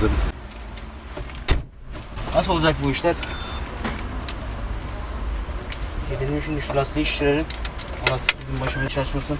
Hazırız. Nasıl olacak bu işler? Gidelim şimdi şu lastiği şişirelim. O lastik bizim başımızı şaşmasın.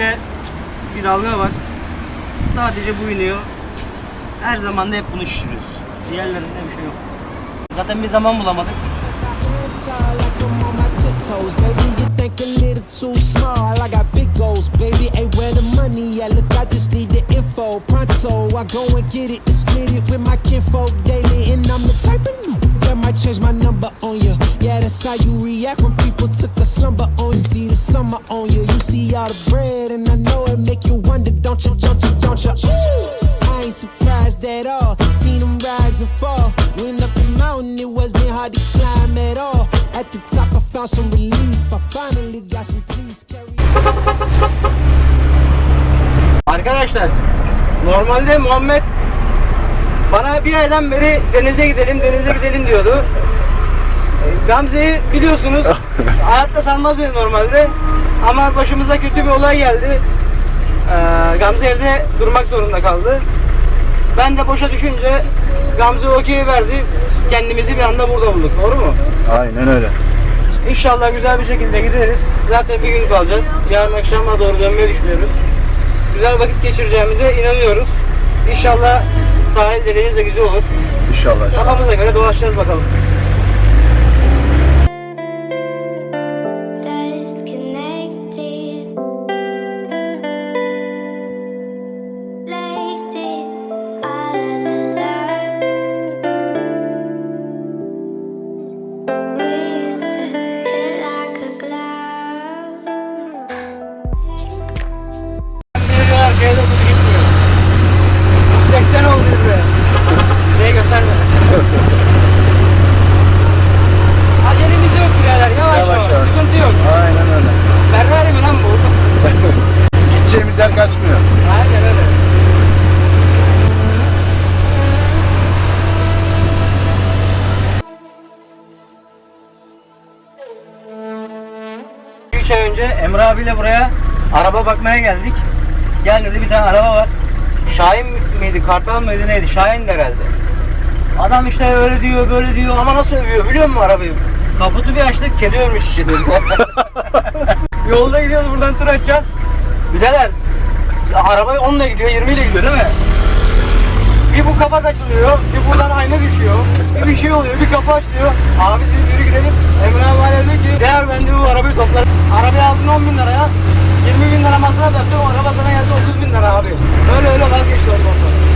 Tekerlekte bir dalga var. Sadece bu iniyor. Her zaman da hep bunu şişiriyoruz. Diğerlerinde bir şey yok. Zaten bir zaman bulamadık. I might change my number on you. Yeah, that's how you react when people took a slumber on you. See the summer on you. You see all the bread, and I know it make you wonder, don't you, don't you, don't you? Ooh, I ain't surprised at all. Seen them rise and fall. Went up the mountain, it wasn't hard to climb at all. At the top, I found some relief. I finally got some peace. Carry Arkadaşlar normalde Muhammed bana bir aydan beri denize gidelim denize gidelim diyordu. Gamze'yi biliyorsunuz hayatta sanmaz beni normalde ama başımıza kötü bir olay geldi. Ee, Gamze evde durmak zorunda kaldı. Ben de boşa düşünce Gamze okey verdi. Kendimizi bir anda burada bulduk. Doğru mu? Aynen öyle. İnşallah güzel bir şekilde gideriz. Zaten bir gün kalacağız. Yarın akşama doğru dönmeyi düşünüyoruz. Güzel vakit geçireceğimize inanıyoruz. İnşallah sahil deniz de güzel olur. İnşallah. Kafamıza göre dolaşacağız bakalım. Araba bakmaya geldik. Gel dedi bir tane araba var. Şahin miydi, Kartal mıydı neydi? Şahin de herhalde. Adam işte öyle diyor, böyle diyor ama nasıl övüyor biliyor musun arabayı? Kaputu bir açtık, kedi ölmüş içinde. Yolda gidiyoruz buradan tur açacağız. Birader, ya araba 10 ile gidiyor, 20 ile gidiyor değil mi? Bir bu kapak açılıyor, bir buradan ayna düşüyor, bir bir şey oluyor, bir kapı açılıyor. Abi biz yürü gidelim. Emre abi diyor ki, değer ben bu arabayı toplar. Arabayı aldın 10 bin liraya, 20 bin lira masraf yaptım, araba sana geldi 30 bin lira abi. Öyle öyle vazgeçti ondan sonra.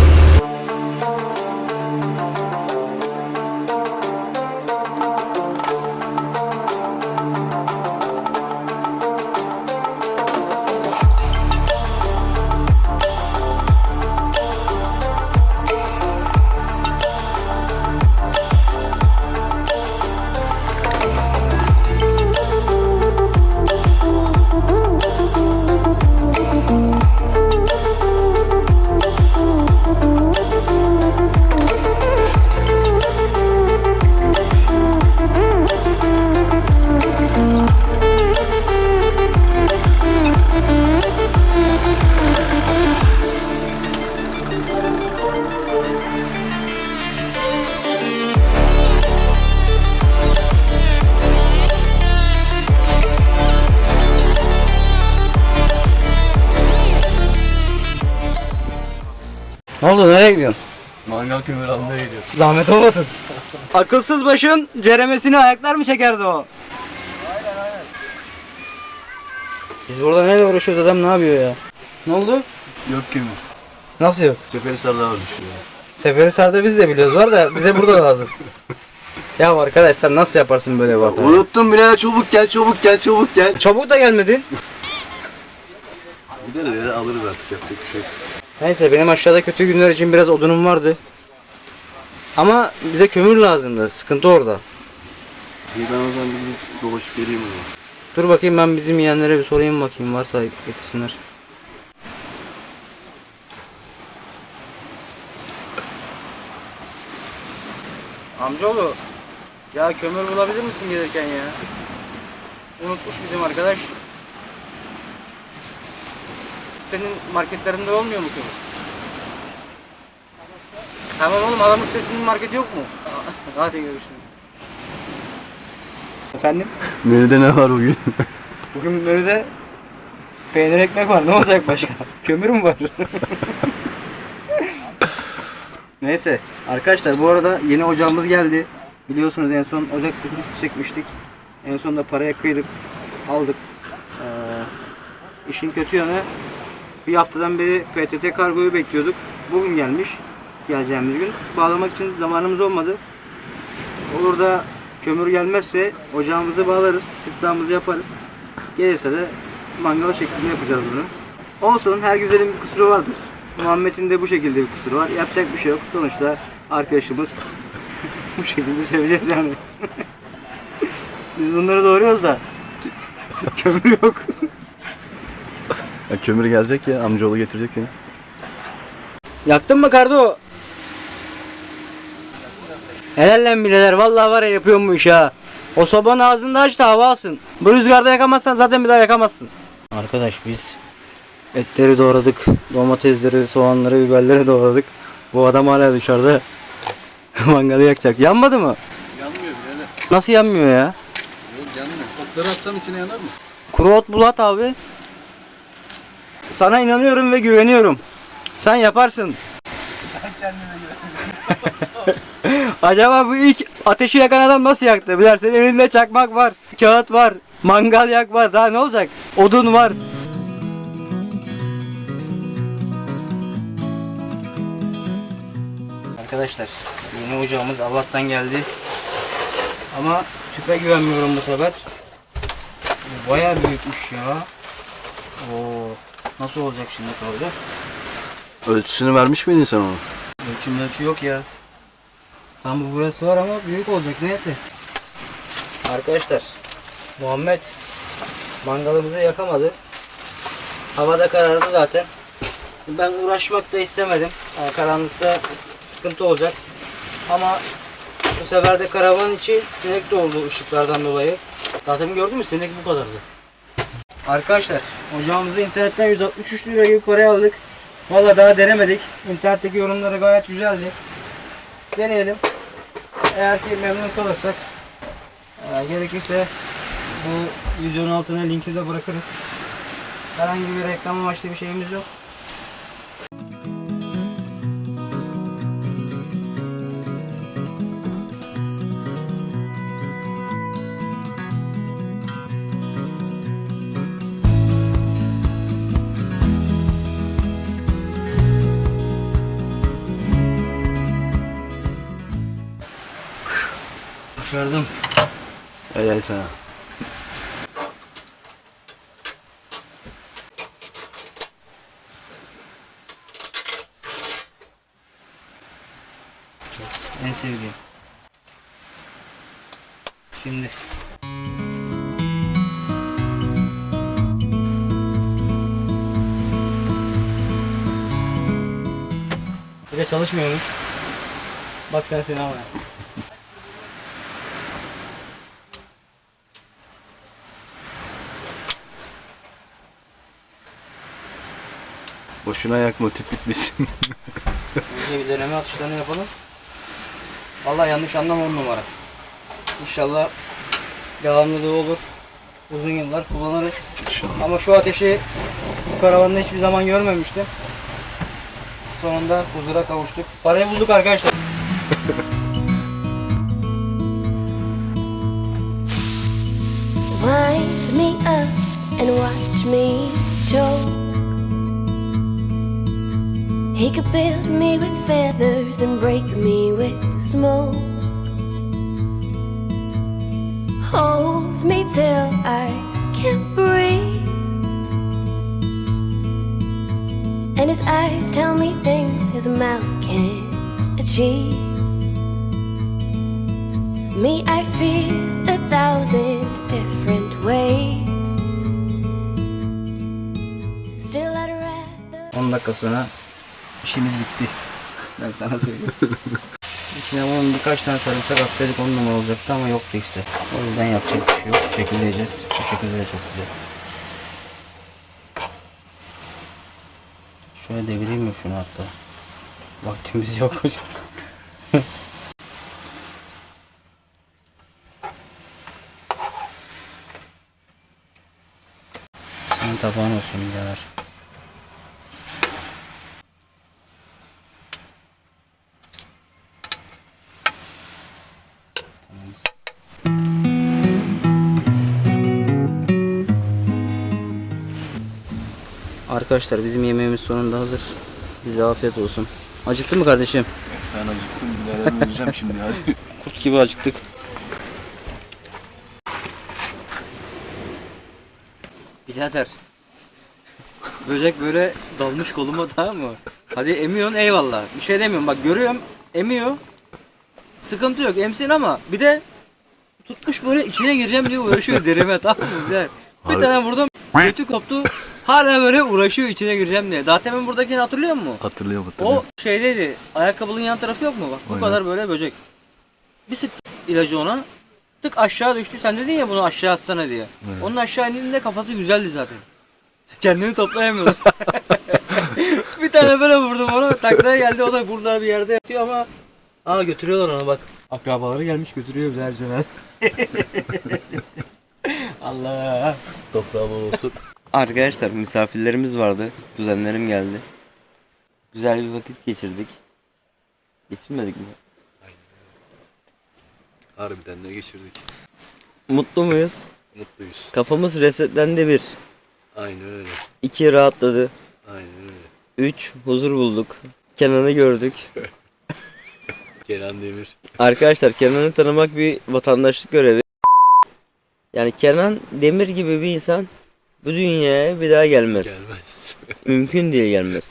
Ne oldu nereye gidiyorsun? Mangal kömür almaya gidiyor. Zahmet olmasın. Akılsız başın ceremesini ayaklar mı çekerdi o? Biz burada neyle uğraşıyoruz adam ne yapıyor ya? Ne oldu? Yok kömür. Nasıl yok? Seferihisar'da var düşüyor. Seferihisar'da biz de biliyoruz var da bize burada lazım. ya arkadaş sen nasıl yaparsın böyle bir hatayı? Unuttum bile çabuk gel çabuk gel çabuk gel. Çabuk da gelmedin. Gideriz ya alırız artık yapacak bir şey yok. Neyse benim aşağıda kötü günler için biraz odunum vardı. Ama bize kömür lazımdı. Sıkıntı orada. İyi ben o zaman bir dolaşıp geleyim o zaman. Dur bakayım ben bizim yeğenlere bir sorayım bakayım varsa getirsinler. Amcaoğlu ya kömür bulabilir misin gelirken ya? Unutmuş bizim arkadaş. Sitenin marketlerinde olmuyor mu kömür? Tamam oğlum adamın sitesinin marketi yok mu? Hadi görüşürüz. Efendim? Menüde ne var bugün? Bugün menüde peynir ekmek var. Ne olacak başka? Kömür mü var? Neyse. Arkadaşlar bu arada yeni ocağımız geldi. Biliyorsunuz en son ocak sıkıntısı çekmiştik. En son da paraya kıydık. Aldık. Ee, işin kötü yanı bir haftadan beri PTT kargoyu bekliyorduk. Bugün gelmiş. Geleceğimiz gün. Bağlamak için zamanımız olmadı. Olur da kömür gelmezse ocağımızı bağlarız, siftahımızı yaparız. Gelirse de mangal şeklinde yapacağız bunu. Olsun her güzelin bir kusuru vardır. Muhammed'in de bu şekilde bir kusuru var. Yapacak bir şey yok. Sonuçta arkadaşımız bu şekilde seveceğiz yani. Biz bunları doğruyoruz da kömür yok. Ya kömür gelecek ya amcaoğlu getirecek ya. Yaktın mı Kardo? Helal lan bileler. Vallahi var ya yapıyorum bu işi ha. O sobanın ağzını da aç da hava alsın. Bu rüzgarda yakamazsan zaten bir daha yakamazsın. Arkadaş biz etleri doğradık. Domatesleri, soğanları, biberleri doğradık. Bu adam hala dışarıda mangalı yakacak. Yanmadı mı? Yanmıyor birader. Nasıl yanmıyor ya? Yok yanmıyor. Otları atsam içine yanar mı? Kuru ot bulat abi. Sana inanıyorum ve güveniyorum. Sen yaparsın. Acaba bu ilk ateşi yakan adam nasıl yaktı? Bilersin elinde çakmak var, kağıt var, mangal yak var. Daha ne olacak? Odun var. Arkadaşlar yeni ocağımız Allah'tan geldi. Ama tüpe güvenmiyorum bu sefer. Bayağı büyükmüş ya. Oo, nasıl olacak şimdi orada? Ölçüsünü vermiş miydin sen onu? Ölçüm ölçü yok ya. Tam bu burası var ama büyük olacak neyse. Arkadaşlar Muhammed mangalımızı yakamadı. Havada karardı zaten. Ben uğraşmak da istemedim. Yani karanlıkta sıkıntı olacak. Ama bu sefer de karavanın içi sinek doldu ışıklardan dolayı. Zaten gördün mü sinek bu kadardı. Arkadaşlar ocağımızı internetten 163 lira gibi paraya aldık. Valla daha denemedik. İnternetteki yorumları gayet güzeldi. Deneyelim. Eğer ki memnun kalırsak e, gerekirse bu videonun altına linki de bırakırız. Herhangi bir reklam amaçlı bir şeyimiz yok. Helal sana. En sevdiğim. Şimdi. Bir de çalışmıyormuş. Bak sen seni ama. Boşuna yakma tüp bitmesin. Önce bir deneme atışlarını yapalım. Vallahi yanlış anlama on numara. İnşallah devamlılığı olur. Uzun yıllar kullanırız. İnşallah. Ama şu ateşi bu karavanda hiçbir zaman görmemiştim. Sonunda huzura kavuştuk. Parayı bulduk arkadaşlar. He could build me with feathers and break me with smoke. Holds me till I can't breathe. And his eyes tell me things his mouth can't achieve. Me, I feel a thousand different ways. Still, I'd rather. 10 dakika sonra işimiz bitti. Ben sana söyleyeyim. İçine bunun birkaç tane sarımsak atsaydık on numara olacaktı ama yoktu işte. O yüzden yapacak bir şey yok. Bu şekilde yiyeceğiz. Bu şekilde de çok güzel. Şöyle devireyim mi şunu hatta? Vaktimiz yok hocam. Senin tabağın olsun birader. Arkadaşlar bizim yemeğimiz sonunda hazır. Bize afiyet olsun. Acıktı mı kardeşim? Sen acıktın birader öleceğim şimdi hadi. Kurt gibi acıktık. Birader. Böcek böyle dalmış koluma tamam mı? Hadi emiyorsun eyvallah. Bir şey demiyorum bak görüyorum emiyor. Sıkıntı yok emsin ama bir de tutmuş böyle içine gireceğim diye uğraşıyor derime tamam mı? Bir Harbi. tane vurdum götü koptu. Hala böyle uğraşıyor içine gireceğim diye. Daha temin buradakini hatırlıyor musun? Hatırlıyorum hatırlıyorum. O şeydeydi. Ayakkabının yan tarafı yok mu? Bak bu Aynen. kadar böyle böcek. Bir sık ilacı ona. Tık aşağı düştü. Sen dedin ya bunu aşağı atsana diye. Onun aşağı indiğinde kafası güzeldi zaten. Kendini toplayamıyordu. bir tane böyle vurdum ona. Taklaya geldi. O da burada bir yerde yatıyor ama Aa götürüyorlar onu bak. Akrabaları gelmiş götürüyor bir hercemez. Allah. Toprağı bol olsun. Arkadaşlar misafirlerimiz vardı. Kuzenlerim geldi. Güzel bir vakit geçirdik. Geçirmedik mi? Harbiden de geçirdik. Mutlu muyuz? Mutluyuz. Kafamız resetlendi bir. Aynen öyle. İki rahatladı. Aynen öyle. Üç huzur bulduk. Kenan'ı gördük. Kenan Demir. Arkadaşlar Kenan'ı tanımak bir vatandaşlık görevi. Yani Kenan Demir gibi bir insan bu dünyaya bir daha gelmez. Gelmez. Mümkün değil gelmez.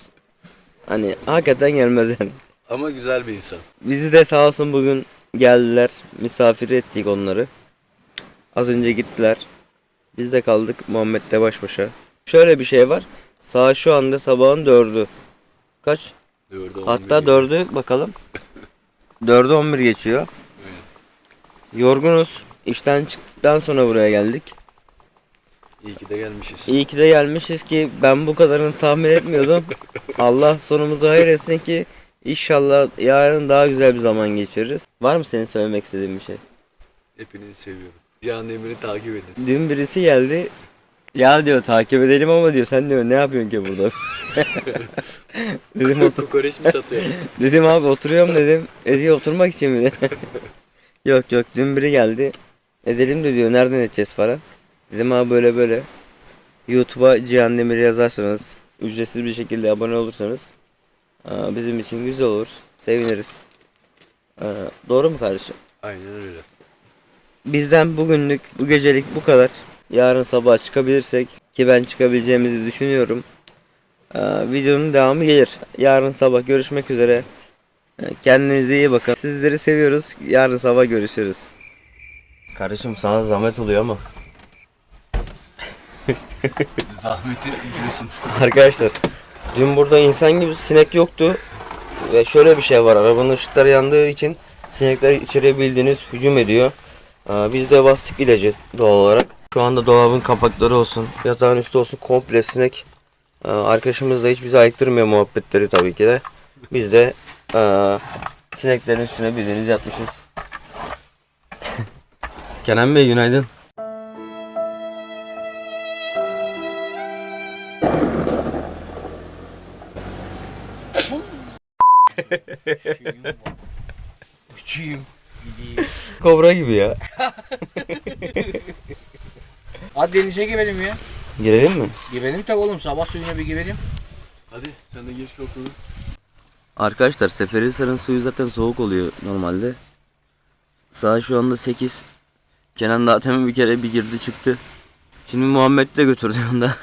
Hani hakikaten gelmez yani. Ama güzel bir insan. Bizi de sağ olsun bugün geldiler. Misafir ettik onları. Az önce gittiler. Biz de kaldık Muhammed'le baş başa. Şöyle bir şey var. Saat şu anda sabahın dördü. Kaç? Dördü Hatta dördü bakalım. Dördü on bir geçiyor. Yorgunuz. İşten çıktıktan sonra buraya geldik. İyi ki de gelmişiz. İyi ki de gelmişiz ki ben bu kadarını tahmin etmiyordum. Allah sonumuzu hayır etsin ki inşallah yarın daha güzel bir zaman geçiririz. Var mı senin söylemek istediğin bir şey? Hepinizi seviyorum. Can Demir'i takip edin. Dün birisi geldi. Ya diyor takip edelim ama diyor sen diyor ne yapıyorsun ki burada? dedim, otur, Kokoreç mi satıyor? dedim abi oturuyorum dedim. Ediyor oturmak için mi? yok yok dün biri geldi. Edelim de diyor nereden edeceğiz falan. Dedim abi böyle böyle. YouTube'a Cihan Demir yazarsanız ücretsiz bir şekilde abone olursanız bizim için güzel olur. Seviniriz. Doğru mu kardeşim? Aynen öyle. Bizden bugünlük bu gecelik bu kadar. Yarın sabah çıkabilirsek ki ben çıkabileceğimizi düşünüyorum. Videonun devamı gelir. Yarın sabah görüşmek üzere. Kendinize iyi bakın. Sizleri seviyoruz. Yarın sabah görüşürüz. Kardeşim sana zahmet oluyor ama. Zahmeti biliyorsun. Arkadaşlar dün burada insan gibi sinek yoktu. Ve şöyle bir şey var. Arabanın ışıkları yandığı için sinekler içeriye bildiğiniz hücum ediyor. Biz de bastık ilacı doğal olarak. Şu anda dolabın kapakları olsun, yatağın üstü olsun komple sinek. Arkadaşımız da hiç bizi ayıktırmıyor muhabbetleri tabii ki de. Biz de sineklerin üstüne bildiğiniz yatmışız. Kenan Bey günaydın. Uçuyum. Kobra gibi ya. Hadi denize girelim ya. Girelim mi? Girelim tabi oğlum sabah suyuna bir girelim. Hadi sen de gir şu okulu. Arkadaşlar Seferihisar'ın suyu zaten soğuk oluyor normalde. Saat şu anda 8. Kenan daha temin bir kere bir girdi çıktı. Şimdi Muhammed de götürdü yanında.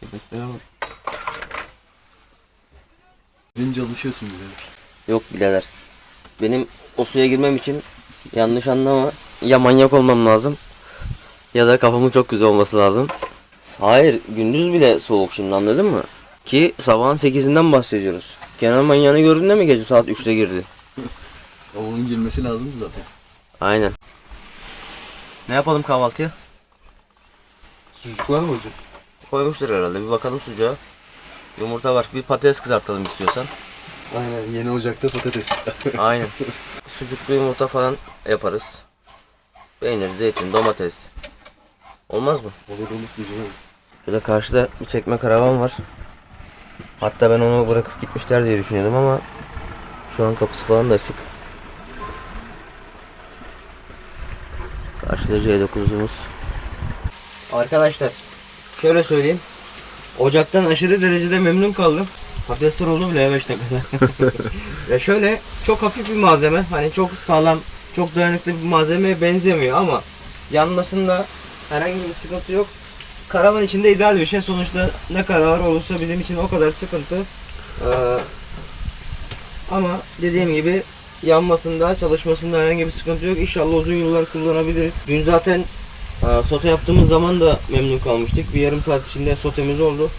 Köpeklere bak. Birinci alışıyorsun birader. Yok birader. Benim o suya girmem için yanlış anlama ya manyak olmam lazım ya da kafamın çok güzel olması lazım. Hayır gündüz bile soğuk şimdi anladın mı? Ki sabahın 8'inden bahsediyoruz. Kenan manyağını gördün mi gece saat 3'te girdi? Onun girmesi lazımdı zaten. Aynen. Ne yapalım kahvaltıya? Sucuk var mı hocam? Koymuştur herhalde bir bakalım sucuğa. Yumurta var bir patates kızartalım istiyorsan. Aynen yeni ocakta patates. Aynen. Sucuklu yumurta falan yaparız. Peynir, zeytin, domates. Olmaz mı? olur olur güzel olur. Şurada karşıda bir çekme karavan var. Hatta ben onu bırakıp gitmişler diye düşünüyordum ama şu an kapısı falan da açık. Karşıda C9'umuz. Arkadaşlar şöyle söyleyeyim. Ocaktan aşırı derecede memnun kaldım. Patatesler oldu bile 5 dakikada. Ve şöyle çok hafif bir malzeme. Hani çok sağlam, çok dayanıklı bir malzemeye benzemiyor ama yanmasında herhangi bir sıkıntı yok. Karavan içinde ideal bir şey. Sonuçta ne kadar olursa bizim için o kadar sıkıntı. Ee, ama dediğim gibi yanmasında, çalışmasında herhangi bir sıkıntı yok. İnşallah uzun yıllar kullanabiliriz. Dün zaten sote yaptığımız zaman da memnun kalmıştık. Bir yarım saat içinde sotemiz oldu.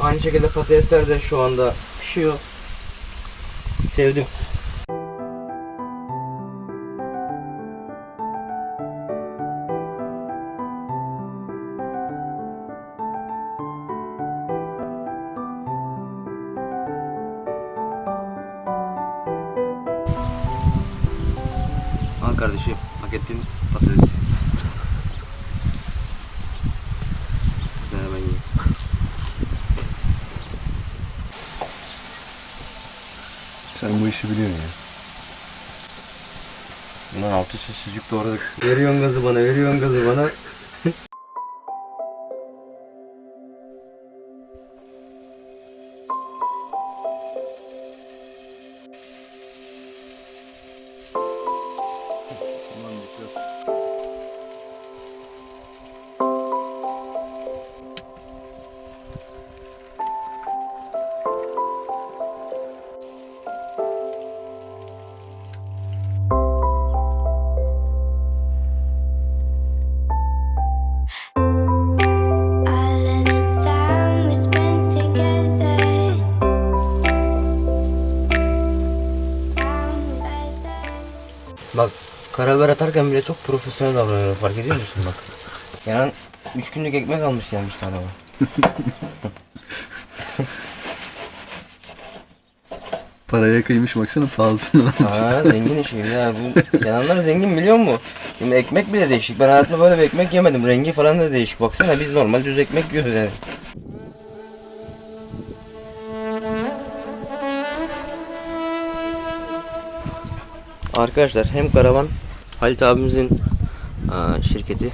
Aynı şekilde patatesler de şu anda pişiyor. Sevdim. Doğradık. Veriyorsun gazı bana, veriyorsun gazı bana. Karabiber atarken bile çok profesyonel davranıyorum fark ediyor musun bak. Yani 3 günlük ekmek almış gelmiş galiba. Paraya kıymış baksana pahalısını almış. Aa zengin işim ya bu yananlar zengin biliyor musun? Şimdi ekmek bile değişik. Ben hayatımda böyle bir ekmek yemedim. Rengi falan da değişik. Baksana biz normal düz ekmek yiyoruz yani. Arkadaşlar hem karavan Halit abimizin şirketi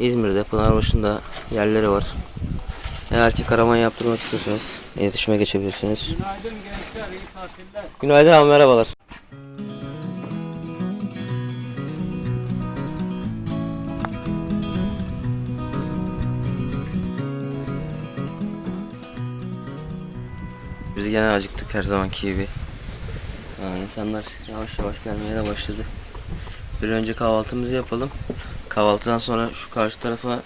İzmir'de Pınarbaşı'nda yerleri var. Eğer ki karavan yaptırmak istiyorsanız iletişime geçebilirsiniz. Günaydın gençler, iyi tatiller. Günaydın abi merhabalar. Biz gene acıktık her zamanki gibi. Ha, insanlar yavaş yavaş gelmeye de başladı. Bir önce kahvaltımızı yapalım. Kahvaltıdan sonra şu karşı tarafa...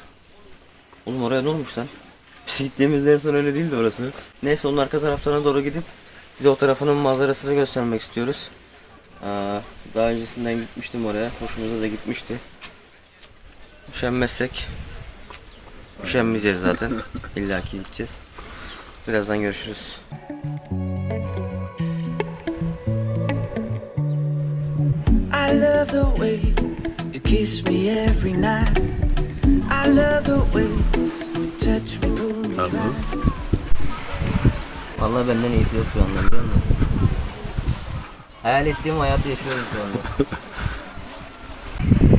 Oğlum oraya ne olmuş lan? Biz gittiğimizde en son öyle değildi orası. Neyse onun arka taraflarına doğru gidip size o tarafının manzarasını göstermek istiyoruz. Aa, daha öncesinden gitmiştim oraya. Hoşumuza da gitmişti. Üşenmezsek üşenmeyeceğiz zaten. İlla ki gideceğiz. Birazdan görüşürüz. Love the way you kiss me every night. I love the way you touch me, pull me right. Vallahi benden iyisi yok şu anda biliyor musun? Hayal ettiğim hayatı yaşıyorum şu anda.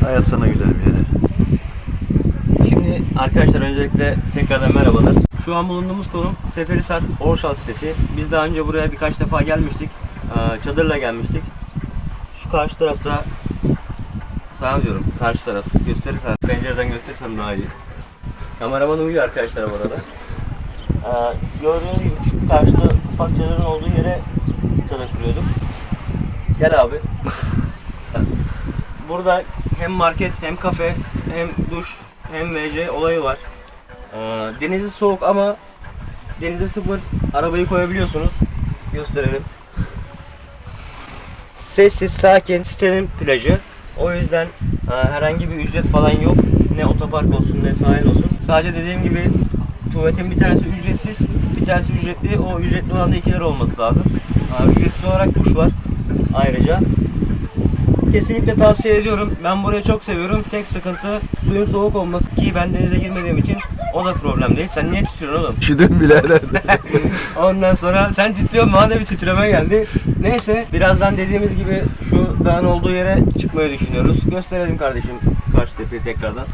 Hayat sana güzel bir yere. Şimdi arkadaşlar öncelikle tekrardan merhabalar. Şu an bulunduğumuz konum Seferihisar Orşal sitesi. Biz daha önce buraya birkaç defa gelmiştik. Ee, Çadırla gelmiştik. Şu karşı tarafta sana diyorum karşı taraf gösterirsen pencereden gösterirsen daha iyi. Kameraman uyuyor arkadaşlar bu arada. Ee, gördüğünüz gibi karşıda ufak çadırın olduğu yere çadır kuruyorduk. Gel abi. Burada hem market hem kafe hem duş hem WC olayı var. Ee, denizi soğuk ama denize sıfır arabayı koyabiliyorsunuz. Gösterelim. Sessiz, sakin, sitenin plajı. O yüzden e, herhangi bir ücret falan yok. Ne otopark olsun ne sahil olsun. Sadece dediğim gibi tuvaletin bir tanesi ücretsiz, bir tanesi ücretli. O ücretli olan da 2 lira olması lazım. Ha, ücretsiz olarak duş var ayrıca. Kesinlikle tavsiye ediyorum. Ben burayı çok seviyorum. Tek sıkıntı suyun soğuk olması ki ben denize girmediğim için o da problem değil. Sen niye titriyorsun oğlum? Üşüdüm birader. Ondan sonra sen titriyorsun bana da bir titreme geldi. Neyse birazdan dediğimiz gibi şu dağın olduğu yere çıkmayı düşünüyoruz. Gösterelim kardeşim karşı tepeyi tekrardan.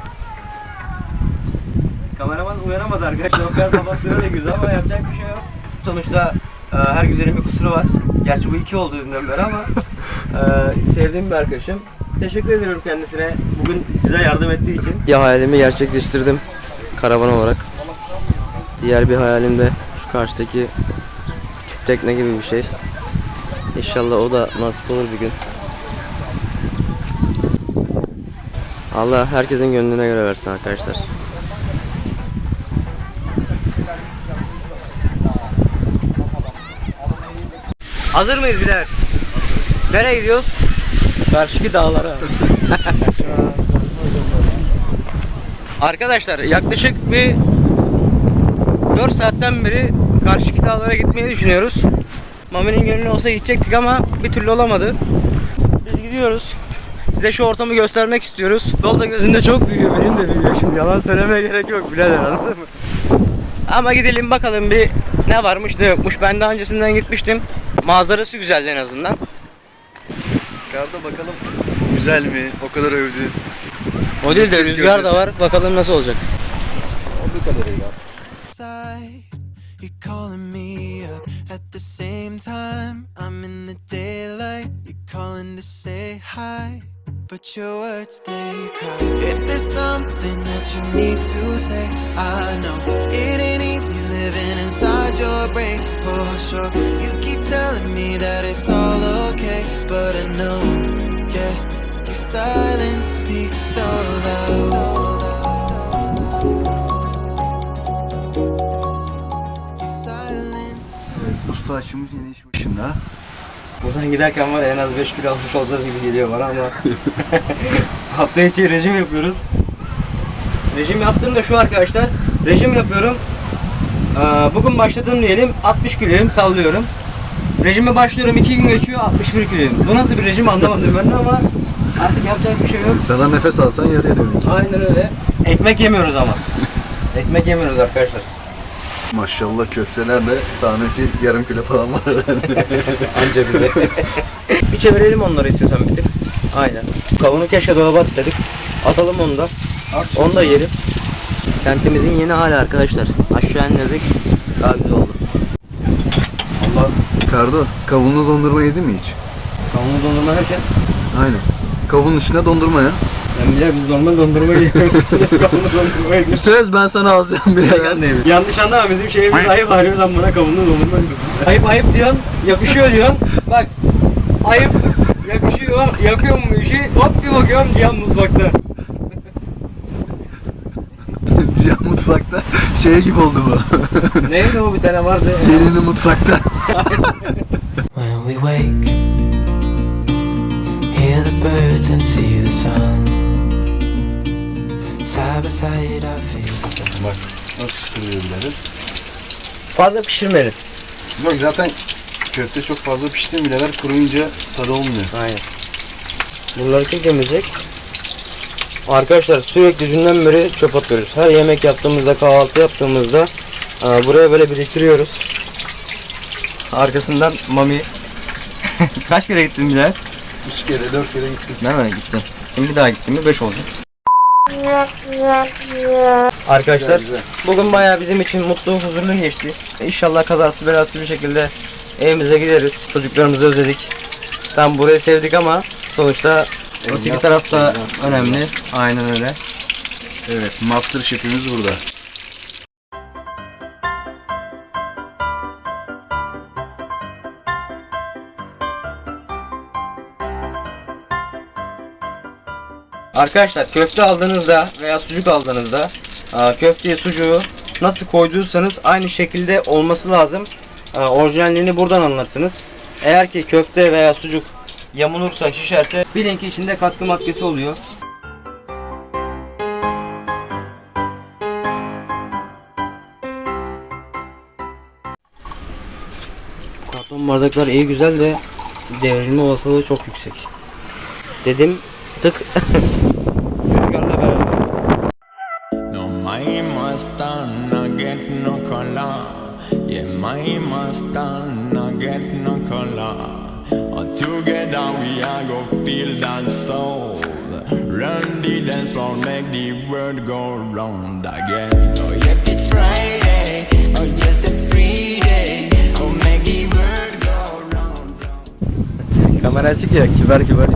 Kameraman uyanamadı arkadaşlar. O kadar kafasına da güzel ama yapacak bir şey yok. Sonuçta e, her güzelin bir kusuru var. Gerçi bu iki oldu yüzünden beri ama e, sevdiğim bir arkadaşım. Teşekkür ediyorum kendisine bugün bize yardım ettiği için. Bir hayalimi gerçekleştirdim karavan olarak. Diğer bir hayalim de şu karşıdaki küçük tekne gibi bir şey. İnşallah o da nasip olur bir gün. Allah herkesin gönlüne göre versin arkadaşlar. Hazır mıyız Bilal? Nereye gidiyoruz? Karşıki dağlara. Arkadaşlar yaklaşık bir 4 saatten beri karşıki dağlara gitmeyi düşünüyoruz. Mami'nin gönlü olsa gidecektik ama bir türlü olamadı. Biz gidiyoruz. Size şu ortamı göstermek istiyoruz. Yolda gözünde çok büyüyor, benim de büyüyor. Şimdi yalan söylemeye gerek yok birader anladın mı? Ama gidelim bakalım bir ne varmış ne yokmuş. Ben daha öncesinden gitmiştim. Manzarası güzeldi en azından. Karda bakalım güzel mi? O kadar övdü. O değil de rüzgar da var. Bakalım nasıl olacak. Olduğu kadarıyla. side. You're calling me up at the same time. I'm in the daylight. You're calling to say hi. But your words they cry. If there's something that you need to say, I know it ain't easy living inside your brain for sure. You keep telling me that it's all okay, but I know, yeah, your silence speaks so loud. Usta aşımız yeni iş başında. Buradan giderken var en az 5 kilo almış olacağız gibi geliyor bana ama hafta içi rejim yapıyoruz. Rejim yaptığım da şu arkadaşlar. Rejim yapıyorum. Ee, Bugün başladım diyelim 60 kiloyum sallıyorum. Rejime başlıyorum 2 gün geçiyor 61 kiloyum. Bu nasıl bir rejim anlamadım ben de ama artık yapacak bir şey yok. Sana nefes alsan yarıya demek. Aynen öyle. Ekmek yemiyoruz ama. Ekmek yemiyoruz arkadaşlar. Maşallah köftelerle tanesi yarım kilo falan var herhalde. Anca bize. bir çevirelim onları istiyorsan bir tık. Aynen. Kavunu keşke dolaba istedik. Atalım onu da. Onu da yiyelim. Kentimizin yeni hali arkadaşlar. Aşağı indirdik. Daha güzel oldu. Allah. Kardo kavunlu dondurma yedin mi hiç? Kavunu dondurma derken Aynen. Kavunun üstüne dondurma ya. Ben bile biz normal dondurma yiyoruz. kavunu dondurma yiyoruz. Söz ben sana alacağım birader. Yanlış anlama bizim şeyimiz ayıp arıyoruz ama buna kavunu dondurma yiyoruz. Ayıp ayıp diyorsun, yakışıyor diyorsun. Bak ayıp yakışıyor, yapıyor mu bu işi? Hop bir bakıyorum Cihan mutfakta. Cihan mutfakta şey gibi oldu bu. Neydi o bir tane vardı. Gelini mutfakta. When we wake, hear the birds and see the sun. Bak nasıl birader. Fazla pişirmeyelim. Bak zaten köfte çok fazla pişti birader kuruyunca tadı olmuyor. Aynen. Bunları kim temizleyecek? Arkadaşlar sürekli dünden beri çöp atıyoruz. Her yemek yaptığımızda, kahvaltı yaptığımızda e, buraya böyle biriktiriyoruz. Arkasından mami. Kaç kere gittin Bilal? Üç kere dört kere gittik. Mi? Gittin. Şimdi bir daha gittin mi? 5 olacak. Arkadaşlar Güzel, güzel. bugün bayağı bizim için mutlu, huzurlu geçti. İnşallah kazası belasız bir şekilde evimize gideriz. Çocuklarımızı özledik. Tam burayı sevdik ama sonuçta öteki Evlat, taraf da evlat, önemli. Aynen öyle. Evet master şefimiz burada. Arkadaşlar köfte aldığınızda veya sucuk aldığınızda e, köfteye sucuğu nasıl koyduysanız aynı şekilde olması lazım. E, Orijinalliğini buradan anlarsınız. Eğer ki köfte veya sucuk yamulursa, şişerse bilin ki içinde katkı maddesi oluyor. Karton bardaklar iyi güzel de devrilme olasılığı çok yüksek. Dedim tık my must not get no color. Yeah, my must not get no color. Together we are go feel that soul. Run the dance floor, make the world go round again. Oh, yeah, it's Friday, or just a free day. Oh, make the world go round. Kamera açık ya kibar kibar.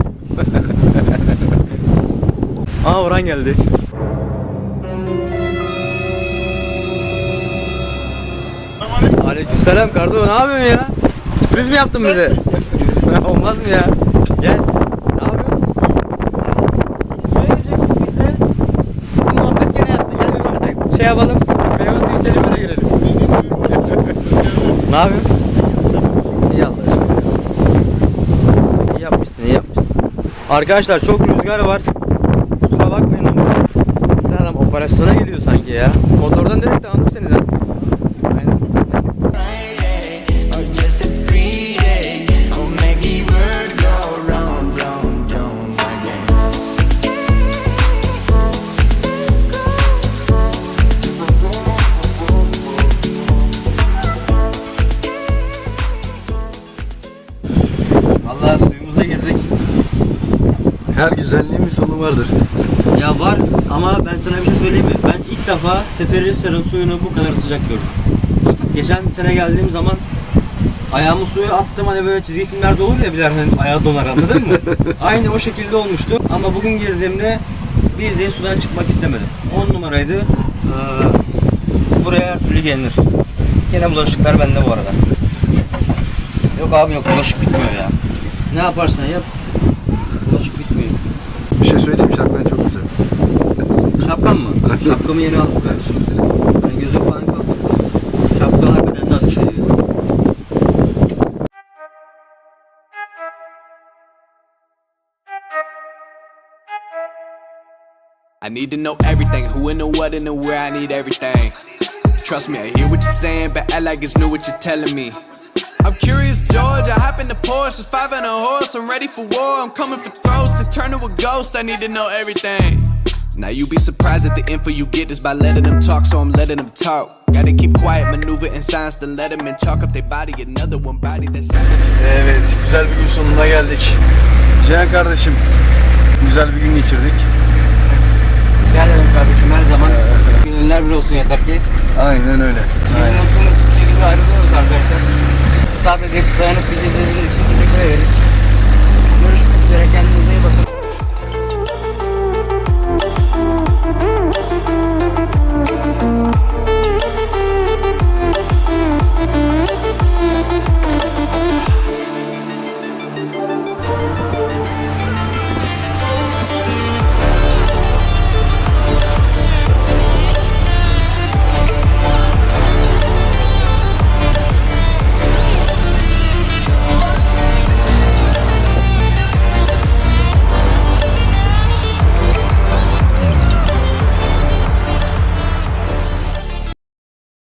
Aa Orhan geldi. Aleykümselam Kardo ne yapıyorsun ya? Sürpriz mi yaptın bize? Olmaz mı ya? Gel. Ne yapıyorsun? Bizim muhabbet gene yattı. Gel bir bardak şey yapalım. Meyve suyu içelim öyle girelim. ne yapıyorsun? İyi Allah aşkına. İyi yapmışsın, iyi yapmışsın. Arkadaşlar çok rüzgar var. Kusura bakmayın ama. Sen adam operasyona geliyor sanki ya. Motordan direkt tanıdım seni de. Seferihisar'ın suyunu bu kadar sıcak gördüm. Geçen sene geldiğim zaman ayağımı suya attım hani böyle çizgi filmlerde olur ya birer hani ayağı donar anladın mı? Aynı o şekilde olmuştu ama bugün girdiğimde bildiğin sudan çıkmak istemedim. 10 numaraydı. Ee, buraya her türlü gelinir. Yine bulaşıklar bende bu arada. Yok abi yok bulaşık bitmiyor ya. Ne yaparsan yap bulaşık bitmiyor. Bir şey söyleyeyim mi? Şapkan çok? Şapkamı yeni aldım gözüm falan kalmasın. I need to know everything who and the what and the where I need everything. Trust me, I hear what you're saying, but I like it's new what you're telling me. I'm curious, George. I hop in the Porsche, it's five and a horse. I'm ready for war. I'm coming for throats and turn to a ghost. I need to know everything. Now you be surprised at the info you get is by letting them talk, so I'm letting them talk. Gotta keep quiet, maneuver in silence, then let them in chalk up their body. Another one body that's. Evet, güzel bir gün sonuna geldik. Cihan kardeşim, güzel bir gün geçirdik. Gel kardeşim her zaman. Gönüller bir olsun yeter ki. Aynen öyle. Biz Aynen. mutlu bir şekilde ayrılıyoruz arkadaşlar. Sabredip dayanıp bizi izlediğiniz için teşekkür ederiz. Görüşmek üzere kendinize iyi bakın.